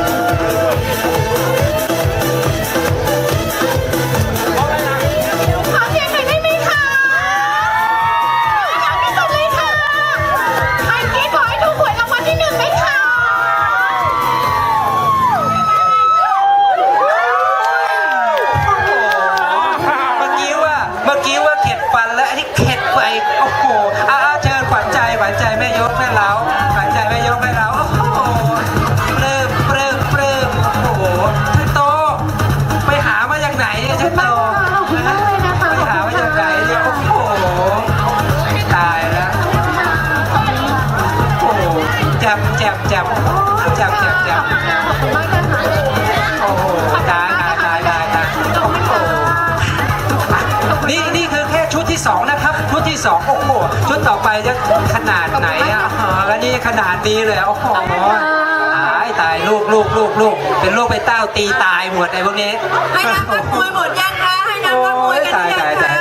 ว นี่นี่คือแค่ชุดที่สองนะครับ ชุดที่สองโอ้โห ชุดต่อไปจะขนาดไหนอะอ๋อแล้วนี่ขนาดนี้เลย โอ้โหตายตายลูกลูกลูกลูกเป็นลูกไปเต้าตีตายหมดไอ้พวกนี้ ให้น้ำวัดมวยหมดยังคะ ให้น้ำวัดมวยกันหรือยังโอ้ยตายตายคะตาย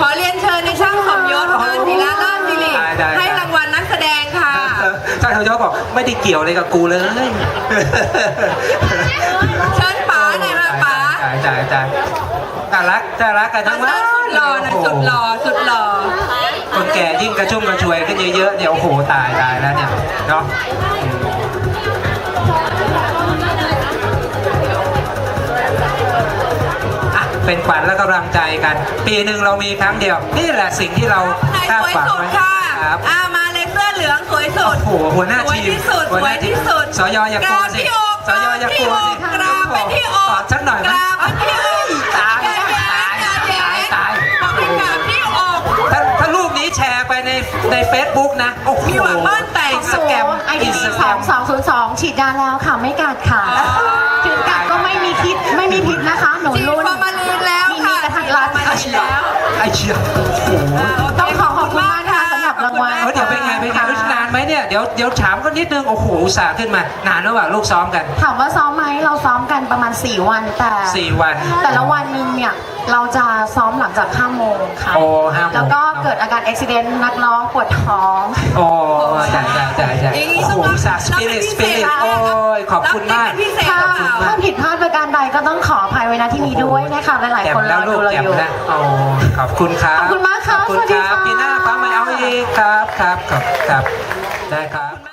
ขอเรียนเชิญในช่างสมยศค่ะศิลาราชสิริตายตายให้รางวัลนักแสดงค่ะท่านทยศบอกไม่ได้เกี่ยวเลยกับกูเลย เชิญป๋าหน่อยค่ะป๋าตายตายตาย น่ารักน่ารักกันมาทั้งเชิญสุดหล่อหน่อยสุดหล่อสุดหล่อคนแก่ยิ่งกระชุ่มกระชวยขึ้นเยอะๆเนี่ยโอ้โหตายตายแล้วเนี่ยเนาะอืมอะเป็นขวัญและกำลังใจกัน ปีหนึ่งเรามีครั้งเดียว นี่แหละสิ่งที่เราไหนคาดสวยฝังสุดไว้ค่ะครับอ่ามาเลยเสื้อเหลืองสวยสุดโอ้โหหัวหน้าสวยทีมที่สุดหัวสหวน้ายทีมที่สุดสยอย่ากลัวสิกราบที่อกสยอย่ากลัวสิกราบไปที่อกกอดสักหน่อยไหมกราบไปที่อก ไปในในเฟซบุ๊กนะ โอ้โหมีหวังบ้านแตกอินสตาแกรมไออิดีนสตาสแกรองมสองศูนย์สองฉีดยาแล้วค่ะไม่กัดค่ะอ๋อถึงกัดก็ไม่มีพิษไม่มีพิษนะคะ หนูฉีดรุ่นฟอร์มาลีนแล้วมีค่ะกระทัดรัดฉีดฟอร์มาลีนแล้วไอเชียโอ้โหต้องขอขอบคุณมากค่ะ เนี่ยเดี๋ยวเดี๋ยวถามก็นิดนึง โอ้โหอุตส่าห์ขึ้นมา นานหรือเปล่าลูกซ้อมกัน ถามว่าซ้อมไหมเราซ้อมกันประมาณ 4 วันแต่ 4 วัน แต่ละวันหนึงเนี่ย เราจะซ้อมหลังจาก5โมงค่ะ โอ้ห้าโมง แล้วก็เกิดอาการอุบิเหตุนักร้องปวดท้อง โอ้ใช่ใช่ใช่ใช่อย่างนี้โอ้ต้โหองรับสาสปิริตสปิริตรับโอ้เป็นพิเศษยขอบคุณมาก รับเป็นพิเศษถ้าหรือเปล่าถ้าผิดพลาดประการใดก็ต้องขออภัยไว้ณที่นี้ด้วยนะคะหลายแจ่ๆมคนรแล้วอลูดูกเราแจ่อมยู่แล้วโอ้ขอบคุณครับขอบคุณมากค่ะขอบคุณสวัสดีครับค่ะ ปีหน้าฟ้ามาเอาอีกครับครับ ครับครับ ได้ครับ